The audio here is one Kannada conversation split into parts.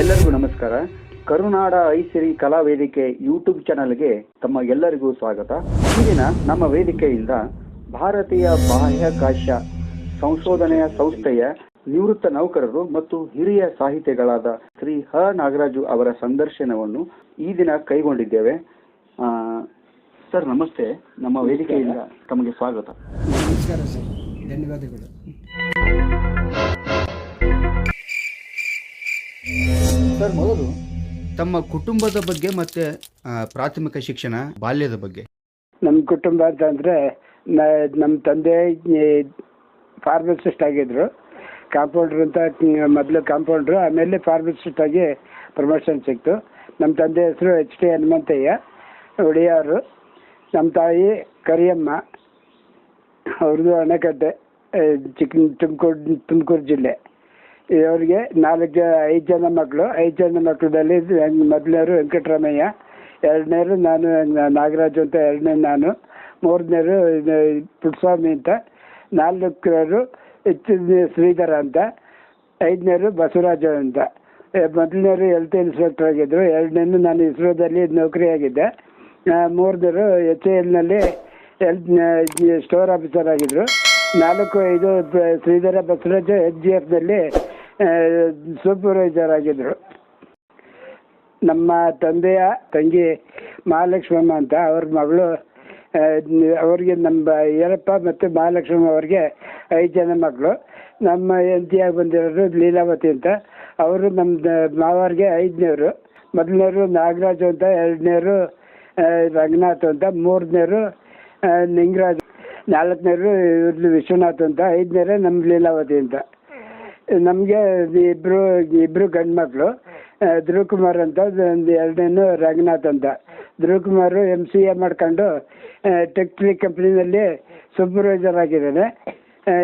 ಎಲ್ಲರಿಗೂ ನಮಸ್ಕಾರ. ಕರುನಾಡ ಐಸಿರಿ ಕಲಾ ವೇದಿಕೆ ಯೂಟ್ಯೂಬ್ ಚಾನಲ್ಗೆ ತಮ್ಮ ಎಲ್ಲರಿಗೂ ಸ್ವಾಗತ. ಇಂದಿನ ನಮ್ಮ ವೇದಿಕೆಯಿಂದ ಭಾರತೀಯ ಬಾಹ್ಯಾಕಾಶ ಸಂಶೋಧನೆಯ ಸಂಸ್ಥೆಯ ನಿವೃತ್ತ ನೌಕರರು ಮತ್ತು ಹಿರಿಯ ಸಾಹಿತಿಗಳಾದ ಶ್ರೀ ಹ. ನಾಗರಾಜು ಅವರ ಸಂದರ್ಶನವನ್ನು ಈ ದಿನ ಕೈಗೊಂಡಿದ್ದೇವೆ. ಸರ್, ನಮಸ್ತೆ. ನಮ್ಮ ವೇದಿಕೆಯಿಂದ ತಮಗೆ ಸ್ವಾಗತ. ನಮಸ್ಕಾರ ಸರ್. ಧನ್ಯವಾದಗಳು. ಸರ್ ಮೊದಲು ತಮ್ಮ ಕುಟುಂಬದ ಬಗ್ಗೆ ಮತ್ತೆ ಪ್ರಾಥಮಿಕ ಶಿಕ್ಷಣ ಬಾಲ್ಯದ ಬಗ್ಗೆ. ನಮ್ಮ ಕುಟುಂಬ ಅಂತಂದರೆ ನಮ್ಮ ತಂದೆ ಫಾರ್ಮಸಿಸ್ಟ್ ಆಗಿದ್ರು. ಕಾಂಪೌಂಡ್ರ್ ಅಂತ ಮೊದಲು ಕಾಂಪೌಂಡ್ರು ಆಮೇಲೆ ಫಾರ್ಮಸಿಸ್ಟ್ ಆಗಿ ಪ್ರಮೋಷನ್ ಸಿಕ್ತು. ನಮ್ಮ ತಂದೆ ಹೆಸರು ಎಚ್ ಟಿ ಹನುಮಂತಯ್ಯ ಒಡೆಯವರು ನಮ್ಮ ತಾಯಿ ಕರಿಯಮ್ಮ ಅವ್ರದ್ದು ಅಣೆಕಟ್ಟೆ ಆ, ಚಿಕ್ಕ ತುಮಕೂರು ತುಮಕೂರು ಜಿಲ್ಲೆ. ಇವರಿಗೆ ನಾಲ್ಕು ಐದು ಜನ ಮಕ್ಕಳು ಐದು ಜನ ಮಕ್ಕಳದಲ್ಲಿ ಮೊದಲನೇರು ವೆಂಕಟರಾಮಯ್ಯ, ಎರಡನೇರು ನಾನು ನಾಗರಾಜ್ ಅಂತ ಎರಡನೇ ನಾನು, ಮೂರನೇರು ಪುಟ್ಟಸ್ವಾಮಿ ಅಂತ, ನಾಲ್ಕನೇರು ಎಚ್ ಶ್ರೀಧರ ಅಂತ, ಐದನೇರು ಬಸವರಾಜ ಅಂತ. ಮೊದಲನೇರು ಹೆಲ್ತ್ ಇನ್ಸ್ಪೆಕ್ಟರ್ ಆಗಿದ್ದರು ಎರಡನೇನು ನಾನು ಇಸ್ರೋದಲ್ಲಿ ನೌಕರಿ ಆಗಿದ್ದೆ. ಮೂರನೇರು ಎಚ್ ಎ ಎಲ್ನಲ್ಲಿ ಹೆಲ್ತ್ ಸ್ಟೋರ್ ಆಫೀಸರ್ ಆಗಿದ್ದರು ನಾಲ್ಕು ಐದು ಶ್ರೀಧರ ಬಸವರಾಜ ಎಚ್ ಜಿ ಎಫ್ನಲ್ಲಿ ಸೂಪರ್ವೈಸರ್ ಆಗಿದ್ದರು ನಮ್ಮ ತಂದೆಯ ತಂಗಿ ಮಹಾಲಕ್ಷ್ಮಮ್ಮ ಅಂತ ಅವ್ರ ಮಗಳು ಅವರಿಗೆ ನಮ್ಮ ಈರಪ್ಪ ಮತ್ತು ಮಹಾಲಕ್ಷ್ಮಮ್ಮ ಅವ್ರಿಗೆ ಐದು ಜನ ಮಕ್ಕಳು. ನಮ್ಮ ಹೆಂಡತಿಯಾಗಿ ಬಂದಿರೋರು ಲೀಲಾವತಿ ಅಂತ. ಅವರು ನಮ್ಮ ಮಾವರಿಗೆ ಐದನೇವರು, ಮೊದಲನೇವರು ನಾಗರಾಜ ಅಂತ, ಎರಡನೇವರು ರಂಗನಾಥ್ ಅಂತ ಮೂರನೇರು ನಿಂಗರಾಜ್, ನಾಲ್ಕನೇವರು ವಿಶ್ವನಾಥ್ ಅಂತ ಐದನೇರೇ ನಮ್ಮ ಲೀಲಾವತಿ ಅಂತ. ನಮಗೆ ಇಬ್ಬರು ಇಬ್ಬರು ಗಂಡು ಮಕ್ಕಳು ಧ್ರುವ್ ಕುಮಾರ್ ಅಂತ ಒಂದು ಎರಡನೇನು ರಂಗನಾಥ್ ಅಂತ. Dhruv Kumar M C A ಮಾಡ್ಕೊಂಡು ಟೆಕ್ಟ್ರಿ ಕಂಪ್ನಿನಲ್ಲಿ ಸೂಪರ್ವೈಸರ್ ಆಗಿದ್ದಾನೆ.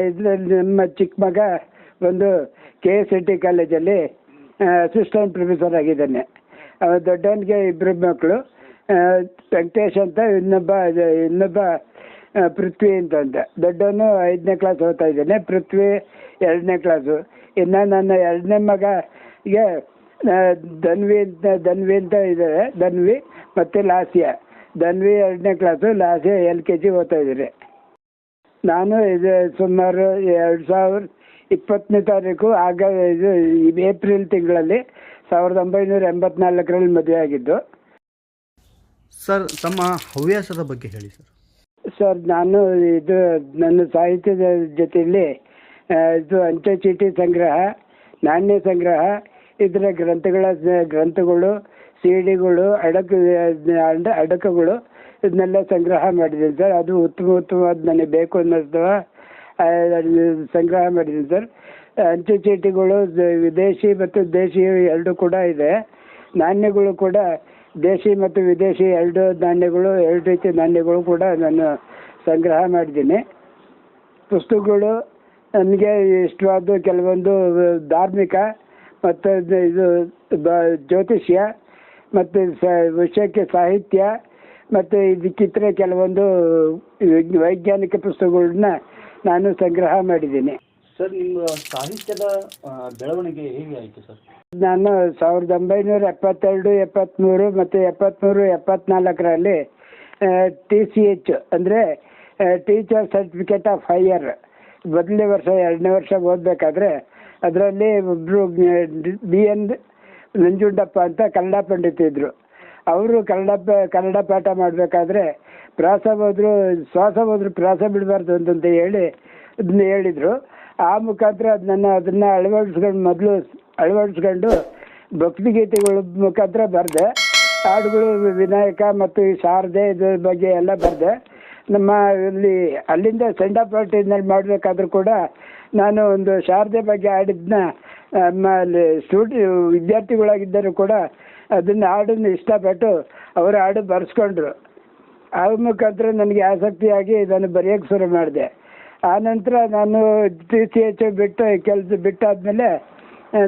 ಇದರಲ್ಲಿ ನಮ್ಮ ಚಿಕ್ಕ ಮಗ ಒಂದು ಕೆ ಎಸ್ ಐ ಟಿ ಕಾಲೇಜಲ್ಲಿ ಅಸಿಸ್ಟೆಂಟ್ ಪ್ರೊಫೆಸರ್ ಆಗಿದ್ದಾನೆ. ಅವ ದೊಡ್ಡವನಿಗೆ ಇಬ್ಬರು ಮಕ್ಕಳು ವೆಂಕಟೇಶ್ ಅಂತ ಇನ್ನೊಬ್ಬ ಇನ್ನೊಬ್ಬ ಪೃಥ್ವಿ ಅಂತ ಅಂತ ದೊಡ್ಡವನು ಐದನೇ ಕ್ಲಾಸ್ ಓದ್ತಾ ಇದ್ದಾನೆ ಪೃಥ್ವಿ ಎರಡನೇ ಕ್ಲಾಸು ಇನ್ನು ನನ್ನ ಎರಡನೇ ಮಗಗೆ ಧನ್ವಿ ಅಂತ ಧನ್ವಿ ಅಂತ ಇದ್ದಾರೆ ಧನ್ವಿ ಮತ್ತು ಲಾಸ್ಯ. ಧನ್ವಿ ಎರಡನೇ class Lasya L K G ಓದ್ತಾ ಇದ್ದಾರೆ ನಾನು ಇದು ಸುಮಾರು ಎರಡು ಸಾವಿರ ಇಪ್ಪತ್ತನೇ ತಾರೀಕು ಆಗ ಇದು ಏಪ್ರಿಲ್ ತಿಂಗಳಲ್ಲಿ ಸಾವಿರದ ಒಂಬೈನೂರ ಎಂಬತ್ನಾಲ್ಕರಲ್ಲಿ ಮದುವೆ ಆಗಿದ್ದು. ಸರ್ ತಮ್ಮ ಹವ್ಯಾಸದ ಬಗ್ಗೆ ಹೇಳಿ ಸರ್. ಸರ್ ನಾನು ಇದು ನನ್ನ ಸಾಹಿತ್ಯದ ಜೊತೆಯಲ್ಲಿ ಇದು ಅಂಚೆ ಚೀಟಿ ಸಂಗ್ರಹ, ನಾಣ್ಯ ಸಂಗ್ರಹ ಇದರ ಗ್ರಂಥಗಳ ಗ್ರಂಥಗಳು, ಸಿ ಡಿಗಳು ಅಡಕು ಅಡ- ಅಡಕಗಳು, ಇದನ್ನೆಲ್ಲ ಸಂಗ್ರಹ ಮಾಡಿದ್ದೀನಿ ಸರ್. ಅದು ಉತ್ತಮ, ಉತ್ತಮವಾದ ನನಗೆ ಬೇಕು ಅನ್ನೋದು ಸಂಗ್ರಹ ಮಾಡಿದ್ದೀನಿ ಸರ್. ಅಂಚೆ ಚೀಟಿಗಳು ವಿದೇಶಿ ಮತ್ತು ದೇಶಿ ಎರಡು ಕೂಡ ಇದೆ. ನಾಣ್ಯಗಳು ಕೂಡ ದೇಶಿ ಮತ್ತು ವಿದೇಶಿ ಎರಡು ನಾಣ್ಯಗಳು, ಎರಡು ರೀತಿ ನಾಣ್ಯಗಳು ಕೂಡ ನಾನು ಸಂಗ್ರಹ ಮಾಡಿದ್ದೀನಿ. ಪುಸ್ತಕಗಳು ನನಗೆ ಇಷ್ಟವಾದ ಕೆಲವೊಂದು ಧಾರ್ಮಿಕ ಮತ್ತು ಇದು- ಬ- ಜ್ಯೋತಿಷ್ಯ ಮತ್ತು ಸ ವಿಷಯಕ್ಕೆ ಸಾಹಿತ್ಯ ಮತ್ತು ಇದಕ್ಕಿತರೆ ಕೆಲವೊಂದು ವೈಜ್ಞಾನಿಕ ಪುಸ್ತಕಗಳನ್ನ ನಾನು ಸಂಗ್ರಹ ಮಾಡಿದ್ದೀನಿ. ಸರ್ ನಿಮ್ಮ ಸಾಹಿತ್ಯದ ಬೆಳವಣಿಗೆ ಹೇಗೆ ಆಯಿತು ಸರ್? ನಾನು ಸಾವಿರದ ಒಂಬೈನೂರ ಎಪ್ಪತ್ತೆರಡು ಎಪ್ಪತ್ತ್ಮೂರು ಮತ್ತು ಎಪ್ಪತ್ತ್ಮೂರು ಎಪ್ಪತ್ನಾಲ್ಕರಲ್ಲಿ ಟಿ ಸಿ ಎಚ್ ಅಂದರೆ ಟೀಚರ್ ಸರ್ಟಿಫಿಕೇಟ್ ಆಫ್ ಹೈಯರ್ ಮೊದಲನೇ ವರ್ಷ, ಎರಡನೇ ವರ್ಷ ಓದಬೇಕಾದ್ರೆ ಅದರಲ್ಲಿ ಒಬ್ಬರು ಬಿ ಎನ್ ನಂಜುಂಡಪ್ಪ ಅಂತ ಕನ್ನಡ ಪಂಡಿತ ಇದ್ದರು ಅವರು ಕನ್ನಡ ಕನ್ನಡ ಪಾಠ ಮಾಡಬೇಕಾದ್ರೆ ಪ್ರಾಸ ಹೋದ್ರು, ಶ್ವಾಸ ಹೋದ್ರು, ಪ್ರಾಸ ಬಿಡಬಾರ್ದು ಅಂತಂತ ಹೇಳಿ ಅದನ್ನ ಹೇಳಿದರು. ಆ ಮುಖಾಂತರ ಅದನ್ನ ಅದನ್ನು ಅಳವಡಿಸ್ಕೊಂಡು ಮೊದಲು ಅಳವಡಿಸ್ಕೊಂಡು ಭಕ್ತಿಗೀತೆಗಳ ಮುಖಾಂತರ ಬರೆದೆ, ಹಾಡುಗಳು ವಿನಾಯಕ ಮತ್ತು ಈ ಶಾರದೆ ಇದ್ರ ಬಗ್ಗೆ ಎಲ್ಲ ಬರೆದೆ. ನಮ್ಮ ಇಲ್ಲಿ ಅಲ್ಲಿಂದ ಸೆಂಡ್ ಆಫ್ ಪಾರ್ಟಿನಲ್ಲಿ ಮಾಡಬೇಕಾದ್ರೂ ಕೂಡ ನಾನು ಒಂದು ಶಾರದೆ ಬಗ್ಗೆ ಹಾಡಿದ್ನ ಅಲ್ಲಿ ಸ್ಟೂಡಿ, ವಿದ್ಯಾರ್ಥಿಗಳಾಗಿದ್ದರೂ ಕೂಡ ಅದನ್ನು ಹಾಡನ್ನು ಇಷ್ಟಪಟ್ಟು ಅವರು ಹಾಡು ಬರೆಸ್ಕೊಂಡ್ರು. ಆ ಮುಖಾಂತರ ನನಗೆ ಆಸಕ್ತಿಯಾಗಿ ಇದನ್ನು ಬರೆಯೋಕ್ಕೆ ಶುರು ಮಾಡಿದೆ. ಆನಂತರ ನಾನು ಟಿ ಸಿ ಎಚ್ ಬಿಟ್ಟು ಕೆಲಸ ಬಿಟ್ಟಾದಮೇಲೆ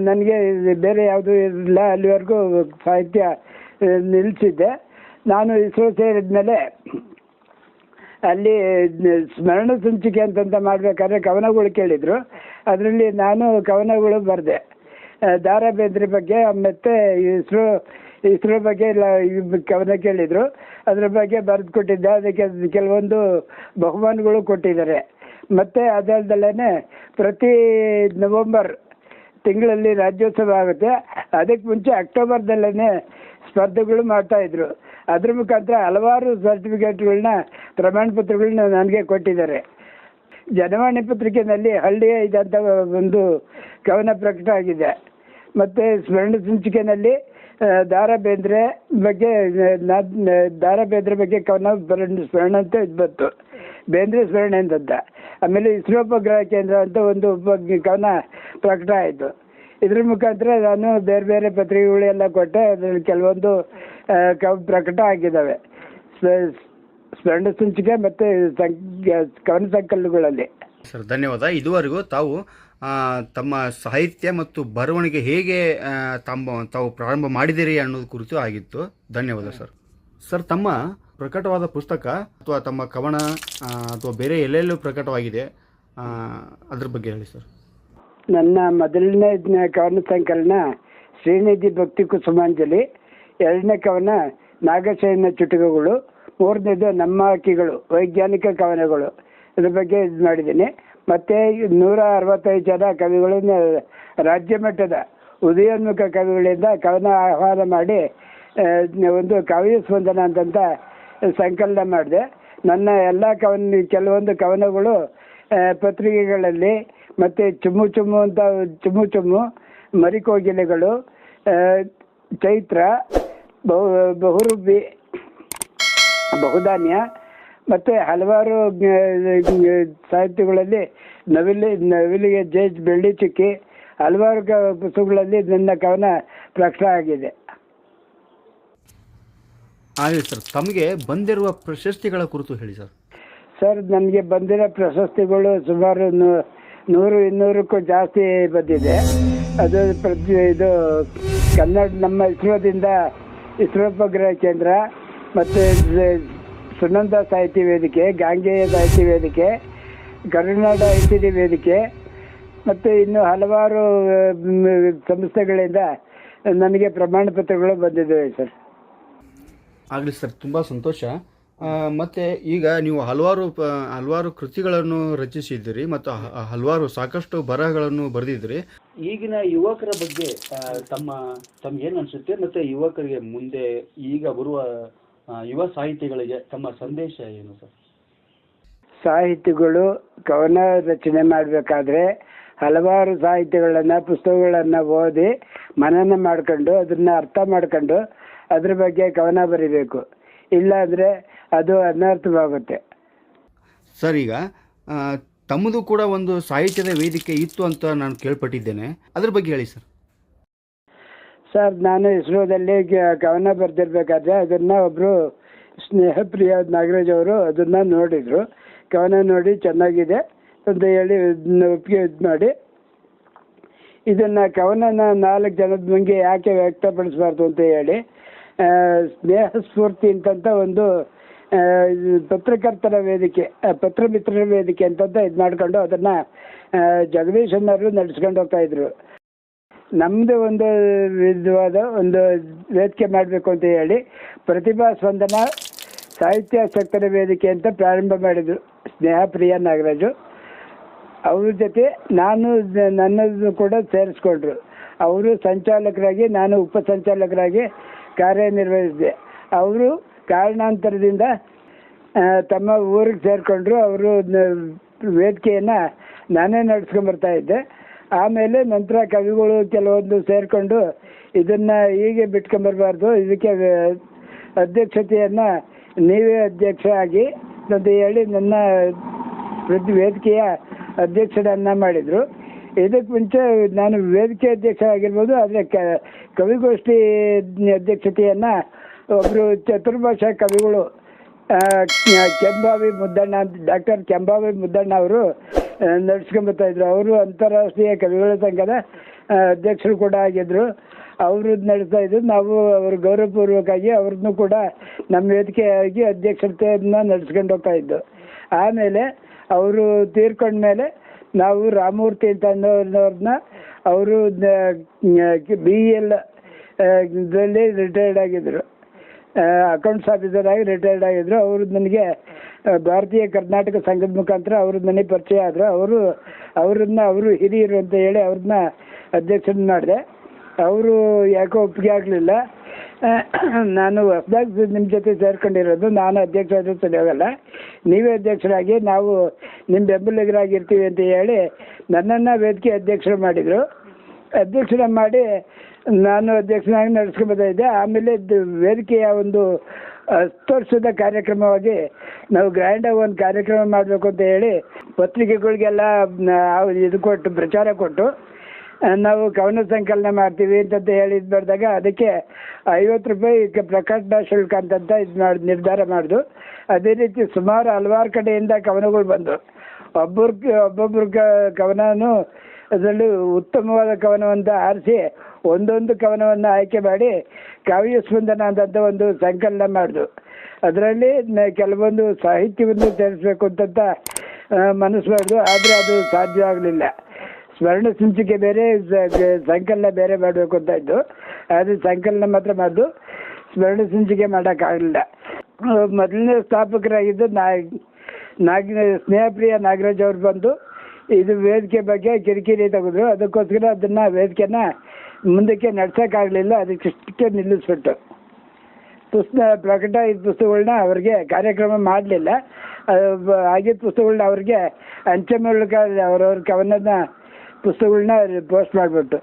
ನನಗೆ ಬೇರೆ ಯಾವುದೂ ಇರಲಿಲ್ಲ ಅಲ್ಲಿವರೆಗೂ ಸಾಹಿತ್ಯ ನಿಲ್ಲಿಸಿದ್ದೆ ನಾನು ಇಸ್ರೋ ಸೇರಿದ್ಮೇಲೆ ಅಲ್ಲಿ ಸ್ಮರಣ ಸಂಚಿಕೆ ಅಂತಂತ ಮಾಡಬೇಕಾದ್ರೆ ಕವನಗಳು ಕೇಳಿದರು. ಅದರಲ್ಲಿ ನಾನು ಕವನಗಳು ಬರೆದೆ. ದಾರಾ ಬೇಂದ್ರೆ ಬಗ್ಗೆ, ಮತ್ತು ಇಸ್ರೋ ಇಸ್ರೋ ಬಗ್ಗೆ ಎಲ್ಲ ಕವನ ಕೇಳಿದರು. ಅದ್ರ ಬಗ್ಗೆ ಬರೆದು ಕೊಟ್ಟಿದ್ದೆ. ಅದಕ್ಕೆ ಕೆಲವೊಂದು ಬಹುಮಾನಗಳು ಕೊಟ್ಟಿದ್ದಾರೆ. ಮತ್ತು ಅದಲ್ದಲ್ಲೇ ಪ್ರತಿ ನವಂಬರ್ ತಿಂಗಳಲ್ಲಿ ರಾಜ್ಯೋತ್ಸವ ಆಗುತ್ತೆ. ಅದಕ್ಕೆ ಮುಂಚೆ ಅಕ್ಟೋಬರ್ದಲ್ಲೇ ಸ್ಪರ್ಧೆಗಳು ಮಾಡ್ತಾ ಇದ್ರು. ಅದ್ರ ಮುಖಾಂತರ ಹಲವಾರು ಸರ್ಟಿಫಿಕೇಟ್ಗಳನ್ನ ಪ್ರಮಾಣ ಪತ್ರಗಳನ್ನ ನನಗೆ ಕೊಟ್ಟಿದ್ದಾರೆ. ಜನವಾಣಿ ಪತ್ರಿಕೆಯಲ್ಲಿ ಹಳ್ಳಿಯ ಇದಂತ ಒಂದು ಕವನ ಪ್ರಕಟ ಆಗಿದೆ. ಮತ್ತು ಸ್ಮರಣ ಸಂಚಿಕೆಯಲ್ಲಿ ದಾರ ದಾರಾ ಬೇಂದ್ರೆ ಬಗ್ಗೆ ದಾರಾ ಬೇಂದ್ರೆ ಬಗ್ಗೆ ಕವನ ಸ್ಮರಣ ಅಂತ ಇದು ಬಂತು. ಬೇಂದ್ರೆ ಸ್ಮರಣೆ ಅಂತ ಆಮೇಲೆ ಇಸ್ರೋ ಕೇಂದ್ರ ಅಂತ ಒಂದು ಕವನ ಪ್ರಕಟ ಆಯಿತು. ಇದ್ರ ಮುಖಾಂತರ ನಾನು ಬೇರೆ ಬೇರೆ ಪತ್ರಿಕೆಗಳೆಲ್ಲ ಕೊಟ್ಟೆ ಅದರಲ್ಲಿ ಕೆಲವೊಂದು ಪ್ರಕಟ ಆಗಿದ್ದಾವೆ. ಸ- ಸ್ಮರಣ ಸಂಚಿಕೆ ಮತ್ತು ಕವನ ಸಂಕಲನಗಳಲ್ಲಿ. ಸರ್ ಧನ್ಯವಾದ. ಇದುವರೆಗೂ ತಾವು ತಮ್ಮ ಸಾಹಿತ್ಯ ಮತ್ತು ಬರವಣಿಗೆ ಹೇಗೆ ತಮ್ಮ ತಾವು ಪ್ರಾರಂಭ ಮಾಡಿದಿರಿ ಅನ್ನೋದು ಕುರಿತು ಆಗಿತ್ತು. ಧನ್ಯವಾದ ಸರ್. ಸರ್ ತಮ್ಮ ಪ್ರಕಟವಾದ ಪುಸ್ತಕ ಅಥವಾ ತಮ್ಮ ಕವನ ಅಥವಾ ಬೇರೆ ಎಲ್ಲೆಲ್ಲೂ ಪ್ರಕಟವಾಗಿದೆ ಅದ್ರ ಬಗ್ಗೆ ಹೇಳಿ ಸರ್. ನನ್ನ ಮೊದಲನೇ ಕವನ ಸಂಕಲನ, ಶ್ರೀನಿಧಿ ಭಕ್ತಿ ಕುಸುಮಾಂಜಲಿ, ಎರಡನೇ ಕವನ ನಾಗಶಯನ ಚುಟುಕುಗಳು, ಮೂರನೇದು ನಮ್ಮ ಹಕ್ಕಿಗಳು ವೈಜ್ಞಾನಿಕ ಕವನಗಳು. ಇದ್ರ ಬಗ್ಗೆ ಇದು ಮಾಡಿದ್ದೀನಿ. ಮತ್ತು ನೂರ ಅರವತ್ತೈದು ಜನ ಕವಿಗಳನ್ನ ರಾಜ್ಯ ಮಟ್ಟದ ಉದಯೋನ್ಮುಖ ಕವಿಗಳಿಂದ ಕವನ ಆಹ್ವಾನ ಮಾಡಿ ಒಂದು ಕಾವ್ಯ ಸ್ಪಂದನ ಅಂತಂತ ಸಂಕಲನ ಮಾಡಿದೆ. ನನ್ನ ಎಲ್ಲ ಕವನ, ಕೆಲವೊಂದು ಕವನಗಳು ಪತ್ರಿಕೆಗಳಲ್ಲಿ ಮತ್ತು ಚುಮ್ಮು ಚುಮ್ಮು ಅಂತ ಚುಮ್ಮು ಚುಮ್ಮು ಮರಿಕೋಗಿಲೆಗಳು ಚೈತ್ರ ಬಹು ಬಹುರೂಪಿ ಬಹುಧಾನ್ಯ ಮತ್ತು ಹಲವಾರು ಸಾಹಿತ್ಯಗಳಲ್ಲಿ ನವಿಲಿ ನವಿಲಿಗೆ ಜೇಜ್ ಬೆಳ್ಳಿ ಚುಕ್ಕಿ ಹಲವಾರು ಕ ಪುಸ್ತಕಗಳಲ್ಲಿ ನನ್ನ ಕವನ ಪ್ರಕಟ ಆಗಿದೆ. ಆಗಲಿ ಸರ್. ತಮಗೆ ಬಂದಿರುವ ಪ್ರಶಸ್ತಿಗಳ ಕುರಿತು ಹೇಳಿ ಸರ್. ಸರ್ ನನಗೆ ಬಂದಿರೋ ಪ್ರಶಸ್ತಿಗಳು ಸುಮಾರು ನೂರು ಇನ್ನೂರಕ್ಕೂ ಜಾಸ್ತಿ ಬಂದಿದೆ. ಅದು ಪ್ರತಿ ಇದು ಕನ್ನಡ ನಮ್ಮ ಇಸ್ರೋದಿಂದ ಇಸ್ರೋ ಉಪಗ್ರಹ ಕೇಂದ್ರ ಮತ್ತು ಸುನಂದ ಸಾಹಿತ್ಯ ವೇದಿಕೆ, ಗಾಂಗೇಯ ಸಾಹಿತ್ಯ ವೇದಿಕೆ, ಕರುನಾಡ ಐ ಸಿ ಡಿ ವೇದಿಕೆ ಮತ್ತು ಇನ್ನು ಹಲವಾರು ಸಂಸ್ಥೆಗಳಿಂದ ನನಗೆ ಪ್ರಮಾಣ ಪತ್ರಗಳು ಬಂದಿದ್ದಾವೆ ಸರ್. ಆಗಲಿ ಸರ್, ತುಂಬ ಸಂತೋಷ. ಮತ್ತೆ ಈಗ ನೀವು ಹಲವಾರು ಪ- ಹಲವಾರು ಕೃತಿಗಳನ್ನು ರಚಿಸಿದ್ದೀರಿ ಮತ್ತು ಹ- ಹಲವಾರು ಸಾಕಷ್ಟು ಬರಹಗಳನ್ನು ಬರೆದಿದ್ದೀರಿ. ಈಗಿನ ಯುವಕರ ಬಗ್ಗೆ ಆ, ತಮ್ಮ ತಮ್ಗೇನು ಅನ್ಸುತ್ತೆ? ಮತ್ತೆ ಯುವಕರಿಗೆ ಮುಂದೆ ಈಗ ಬರುವ ಆ, ಯುವ ಸಾಹಿತಿಗಳಿಗೆ ತಮ್ಮ ಸಂದೇಶ ಏನು ಸರ್? ಸಾಹಿತಿಗಳು ಕವನ ರಚನೆ ಮಾಡಬೇಕಾದ್ರೆ ಹಲವಾರು ಸಾಹಿತ್ಯಗಳನ್ನು ಪುಸ್ತಕಗಳನ್ನು ಓದಿ ಮನನ ಮಾಡ್ಕೊಂಡು ಅದನ್ನ ಅರ್ಥ ಮಾಡ್ಕೊಂಡು ಅದ್ರ ಬಗ್ಗೆ ಕವನ ಬರಿಬೇಕು. ಇಲ್ಲಾಂದರೆ ಅದು ಅನರ್ಥವಾಗುತ್ತೆ. ಸರ್ ಈಗ ಆ, ತಮ್ಮದು ಕೂಡ ಒಂದು ಸಾಹಿತ್ಯದ ವೇದಿಕೆ ಇತ್ತು ಅಂತ ನಾನು ಕೇಳ್ಪಟ್ಟಿದ್ದೇನೆ. ಅದ್ರ ಬಗ್ಗೆ ಹೇಳಿ ಸರ್. ಸರ್ ನಾನು ಇಸ್ರೋದಲ್ಲಿ ಗ- ಕವನ ಬರೆದಿರ್ಬೇಕಾದ್ರೆ ಅದನ್ನು ಒಬ್ಬರು ಸ್ನೇಹಪ್ರಿಯ ನಾಗರಾಜ್ ಅವರು ಅದನ್ನು ನೋಡಿದರು. ಕವನ ನೋಡಿ ಚೆನ್ನಾಗಿದೆ ಅಂತ ಹೇಳಿ ಒಪ್ಪಿಗೆ ಇದು ಮಾಡಿ. ಇದನ್ನು ಕವನನ ನಾಲ್ಕು ಜನದ ಮುಂದೆ ಯಾಕೆ ವ್ಯಕ್ತಪಡಿಸಬಾರ್ದು ಅಂತ ಹೇಳಿ ಆ, ಸ್ನೇಹ ಸ್ಫೂರ್ತಿ ಅಂತಂತ ಒಂದು ಪತ್ರಕರ್ತರ ವೇದಿಕೆ ಪತ್ರಮಿತ್ರರ ವೇದಿಕೆ ಅಂತಂತ ಇದು ಮಾಡ್ಕೊಂಡು ಅದನ್ನು ಜಗದೀಶ್ ಅನ್ನೋರು ನಡೆಸ್ಕೊಂಡು ಹೋಗ್ತಾ ಇದ್ರು. ನಮ್ಮದು ಒಂದು ವಿಧವಾದ ಒಂದು ವೇದಿಕೆ ಮಾಡಬೇಕು ಅಂತ ಹೇಳಿ ಪ್ರತಿಭಾ ಸ್ಪಂದನ ಸಾಹಿತ್ಯಾಸಕ್ತರ ವೇದಿಕೆ ಅಂತ ಪ್ರಾರಂಭ ಮಾಡಿದರು, ಸ್ನೇಹಪ್ರಿಯ ನಾಗರಾಜು. ಅವ್ರ ಜೊತೆ ನಾನು ನನ್ನದು ಕೂಡ ಸೇರಿಸ್ಕೊಂಡ್ರು. ಅವರು ಸಂಚಾಲಕರಾಗಿ, ನಾನು ಉಪಸಂಚಾಲಕರಾಗಿ ಕಾರ್ಯನಿರ್ವಹಿಸಿದೆ. ಅವರು ಕಾರಣಾಂತರದಿಂದ ತಮ್ಮ ಊರಿಗೆ ಸೇರಿಕೊಂಡ್ರು, ಅವರು ವೇದಿಕೆಯನ್ನು ನಾನೇ ನಡೆಸ್ಕೊಂಬರ್ತಾ ಇದ್ದೆ. ಆಮೇಲೆ ನಂತರ ಕವಿಗಳು ಕೆಲವೊಂದು ಸೇರಿಕೊಂಡು ಇದನ್ನು ಹೀಗೆ ಬಿಟ್ಕೊಂಬರ್ಬಾರ್ದು ಇದಕ್ಕೆ ಅಧ್ಯಕ್ಷತೆಯನ್ನು ನೀವೇ ಅಧ್ಯಕ್ಷ ಆಗಿ ಅಂತ ಹೇಳಿ ನನ್ನ ವೇದಿಕೆಯ ಅಧ್ಯಕ್ಷರನ್ನ ಮಾಡಿದರು. ಇದಕ್ಕೆ ಮುಂಚೆ ನಾನು ವೇದಿಕೆ ಅಧ್ಯಕ್ಷ ಆಗಿರ್ಬೋದು, ಆದರೆ ಕ, ಕವಿಗೋಷ್ಠಿ ಅಧ್ಯಕ್ಷತೆಯನ್ನು ಒಬ್ಬರು ಚತುರ್ಭಾಷಾ ಕವಿಗಳು ಕೆಂಬಾವಿ ಮುದ್ದಣ್ಣ ಅಂತ ಡಾಕ್ಟರ್ ಕೆಂಬಾವಿ ಮುದ್ದಣ್ಣ ಅವರು ನಡೆಸ್ಕೊಂಬರ್ತಾ ಇದ್ರು. ಅವರು ಅಂತಾರಾಷ್ಟ್ರೀಯ ಕವಿಗಳ ಸಂಘದ ಅಧ್ಯಕ್ಷರು ಕೂಡ ಆಗಿದ್ದರು ಅವರು ನಡೆಸ್ತಾ ಇದ್ರು. ನಾವು ಅವರು ಗೌರವಪೂರ್ವಕವಾಗಿ ಅವ್ರನ್ನೂ ಕೂಡ ನಮ್ಮ ವೇದಿಕೆಯಾಗಿ ಅಧ್ಯಕ್ಷತೆಯನ್ನ ನಡೆಸ್ಕೊಂಡು ಹೋಗ್ತಾ ಇದ್ದು. ಆಮೇಲೆ ಅವರು ತೀರ್ಕೊಂಡ್ಮೇಲೆ ನಾವು ರಾಮಮೂರ್ತಿ ಅಂತ ಅನ್ನೋರ್ನ ಅವರು ಬಿ ಎಲ್ ಇದರಲ್ಲಿ ರಿಟೈರ್ಡ್ ಆಗಿದ್ದರು ಅಕೌಂಟ್ಸ್ ಆಫೀಸರ್ ಆಗಿ ರಿಟೈರ್ಡ್ ಆಗಿದ್ರು. ಅವರು ನನಗೆ ಭಾರತೀಯ ಕರ್ನಾಟಕ ಸಂಘದ ಮುಖಾಂತರ ಅವರು ನನಗೆ ಪರಿಚಯ ಆದರು. ಅವರು, ಅವ್ರನ್ನ ಅವರು ಹಿರಿಯರು ಅಂತ ಹೇಳಿ ಅವ್ರನ್ನ ಅಧ್ಯಕ್ಷರನ್ನ ಮಾಡಿದೆ. ಅವರು ಯಾಕೋ ಒಪ್ಪಿಗೆ ಆಗಲಿಲ್ಲ. ನಾನು ಹೊಸದಾಗಿ ನಿಮ್ಮ ಜೊತೆ ಸೇರ್ಕೊಂಡಿರೋದು. ನಾನು ಅಧ್ಯಕ್ಷ ಆದರೂ ಸರಿ ಹೋಗಲ್ಲ ನೀವೇ ಅಧ್ಯಕ್ಷರಾಗಿ, ನಾವು ನಿಮ್ಮ ಬೆಂಬಲಿಗರಾಗಿರ್ತೀವಿ ಅಂತ ಹೇಳಿ ನನ್ನನ್ನು ವೇದಿಕೆ ಅಧ್ಯಕ್ಷರು ಮಾಡಿದರು. ಅಧ್ಯಕ್ಷರ ಮಾಡಿ ನಾನು ಅಧ್ಯಕ್ಷನಾಗಿ ಇದ್ದೆ ಆಮೇಲೆ ವೇದಿಕೆಯ ಒಂದು ವರ್ಷದ ಕಾರ್ಯಕ್ರಮವಾಗಿ ನಾವು ಗ್ರ್ಯಾಂಡಾಗಿ ಒಂದು ಕಾರ್ಯಕ್ರಮ ಮಾಡಬೇಕು ಅಂತ ಹೇಳಿ ಪತ್ರಿಕೆಗಳಿಗೆಲ್ಲ ಇದು ಕೊಟ್ಟು, ಪ್ರಚಾರ ಕೊಟ್ಟು ನಾವು ಕವನ ಸಂಕಲನ ಮಾಡ್ತೀವಿ ಅಂತ ಹೇಳಿ ಇದು ಮಾಡಿದಾಗ ಅದಕ್ಕೆ ಐವತ್ತು ರೂಪಾಯಿ ಪ್ರಕಟಣಾ ಶುಲ್ಕ ಅಂತಂತ ಇದು ಮಾಡಿ, ನಿರ್ಧಾರ ಮಾಡಿದು. ಅದೇ ರೀತಿ ಸುಮಾರು ಹಲವಾರು ಕಡೆಯಿಂದ ಕವನಗಳು ಬಂದವು ಒಬ್ಬರು ಒಬ್ಬೊಬ್ರು ಕವನನು ಅದರಲ್ಲಿ ಉತ್ತಮವಾದ ಕವನವಂತ ಆರಿಸಿ ಒಂದೊಂದು ಕವನವನ್ನು ಆಯ್ಕೆ ಮಾಡಿ ಕಾವ್ಯ ಸ್ಪಂದನ ಅಂತ ಒಂದು ಸಂಕಲನ ಮಾಡಿದ್ರು ಅದರಲ್ಲಿ ಕೆಲವೊಂದು ಸಾಹಿತ್ಯವನ್ನು ಸೇರಿಸ್ಬೇಕು ಅಂತ ಮನಸ್ಸು ಮಾಡಿದ್ರು ಆದರೆ ಅದು ಸಾಧ್ಯ ಆಗಲಿಲ್ಲ. ಸ್ಮರಣ ಸಂಚಿಕೆ ಬೇರೆ ಸಂಕಲನ ಬೇರೆ ಮಾಡಬೇಕು ಅಂತ ಇದ್ದು. ಅದು ಸಂಕಲನ ಮಾತ್ರ ಮಾಡಿದ್ದು ಸ್ಮರಣ ಸಂಚಿಕೆ ಮಾಡೋಕ್ಕಾಗಲಿಲ್ಲ ಮೊದಲನೇ ಸ್ಥಾಪಕರಾಗಿದ್ದು ನಾಗ, ಸ್ನೇಹಪ್ರಿಯ ನಾಗರಾಜ್ ಅವರು ಬಂದು ಇದು ವೇದಿಕೆ ಬಗ್ಗೆ ಕಿರಿಕಿರಿ ತೆಗೆದ್ರು ಅದಕ್ಕೋಸ್ಕರ ಅದನ್ನು ವೇದಿಕೆನ ಮುಂದಕ್ಕೆ ನಡೆಸೋಕ್ಕಾಗಲಿಲ್ಲ, ಅದಕ್ಕೆ ನಿಲ್ಲಿಸ್ಬಿಟ್ಟು. ಪುಸ್ತಕ ಪ್ರಕಟ ಇದ್ದ ಪುಸ್ತಕಗಳನ್ನ ಅವ್ರಿಗೆ ಕಾರ್ಯಕ್ರಮ ಮಾಡಲಿಲ್ಲ. ಆಗಿದ್ದ ಪುಸ್ತಕಗಳನ್ನ ಅವ್ರಿಗೆ ಅಂಚೆ ಮೂಲಕ ಅವ್ರವ್ರ ಕವನದ ಪುಸ್ತಕಗಳನ್ನ ಪೋಸ್ಟ್ ಮಾಡಿಬಿಟ್ಟು.